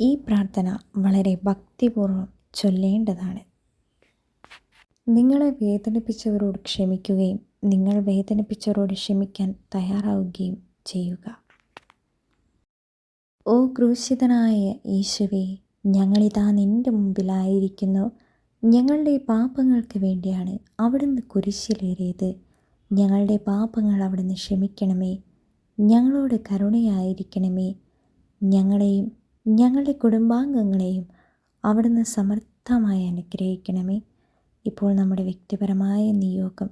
ഈ പ്രാർത്ഥന വളരെ ഭക്തിപൂർവം ചൊല്ലേണ്ടതാണ്. നിങ്ങളെ വേദനിപ്പിച്ചവരോട് ക്ഷമിക്കുകയും നിങ്ങൾ വേദനിപ്പിച്ചവരോട് ക്ഷമിക്കാൻ തയ്യാറാവുകയും ചെയ്യുക. ഓ ക്രൂശിതനായ യേശുവേ ഞങ്ങളിതാ നിന്റെ മുമ്പിലായിരിക്കുന്നു. ഞങ്ങളുടെ പാപങ്ങൾക്ക് വേണ്ടിയാണ് അവിടുന്ന് കുരിശിലേറിയത്. ഞങ്ങളുടെ പാപങ്ങൾ അവിടുന്ന് ക്ഷമിക്കണമേ. ഞങ്ങളോട് കരുണയായിരിക്കണമേ. ഞങ്ങളെയും ഞങ്ങളുടെ കുടുംബാംഗങ്ങളെയും അവിടുന്ന് സമർത്ഥമായി അനുഗ്രഹിക്കണമേ. ഇപ്പോൾ നമ്മുടെ വ്യക്തിപരമായ നിയോഗം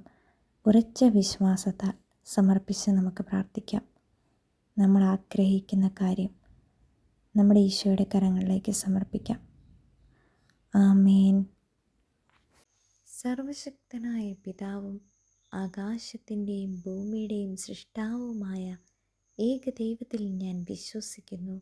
ഉറച്ച വിശ്വാസത്താൽ സമർപ്പിച്ച് നമുക്ക് പ്രാർത്ഥിക്കാം. നമ്മൾ ആഗ്രഹിക്കുന്ന കാര്യം നമ്മുടെ ഈശോയുടെ കരങ്ങളിലേക്ക് സമർപ്പിക്കാം. ആമേൻ. സർവശക്തനായ പിതാവും ആകാശത്തിന്റെയും ഭൂമിയുടെയും സൃഷ്ടാവുമായ ഏക ദൈവത്തിൽ ഞാൻ വിശ്വസിക്കുന്നു.